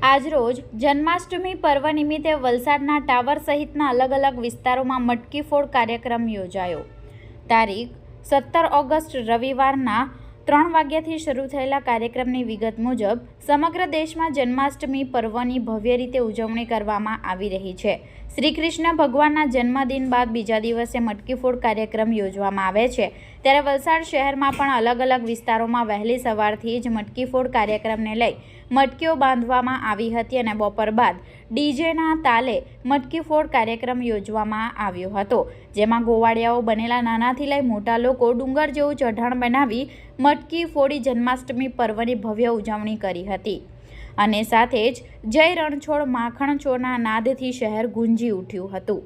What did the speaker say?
આજરોજ જન્માષ્ટમી પર્વ નિમિત્તે વલસાડના ટાવર સહિતના અલગ અલગ વિસ્તારોમાં મટકી ફોડ કાર્યક્રમ યોજાયો. તારીખ સત્તર ઓગસ્ટ રવિવારના ત્રણ વાગ્યાથી શરૂ થયેલા કાર્યક્રમની વિગત મુજબ સમગ્ર દેશમાં જન્માષ્ટમી પર્વની ભવ્ય રીતે ઉજવણી કરવામાં આવી રહી છે. શ્રી કૃષ્ણ ભગવાનના જન્મદિન બાદ બીજા દિવસે મટકીફોડ કાર્યક્રમ યોજવામાં આવે છે. ત્યારે વલસાડ શહેરમાં પણ અલગ અલગ વિસ્તારોમાં વહેલી સવારથી જ મટકીફોડ કાર્યક્રમને લઈ મટકીઓ બાંધવામાં આવી હતી અને બપોર બાદ ડીજેના તાલે મટકી ફોડ કાર્યક્રમ યોજવામાં આવ્યો હતો, જેમાં ગોવાળિયાઓ બનેલા નાનાથી લઈ મોટા લોકો ડુંગર જેવું ચઢાણ બનાવી મટકી ફોડી જન્માષ્ટમી પર્વની ભવ્ય ઉજવણી કરી હતી. અને સાથે જ જય રણછોડ માખણ છોડના નાદથી શહેર ગુંજી ઉઠ્યું હતું.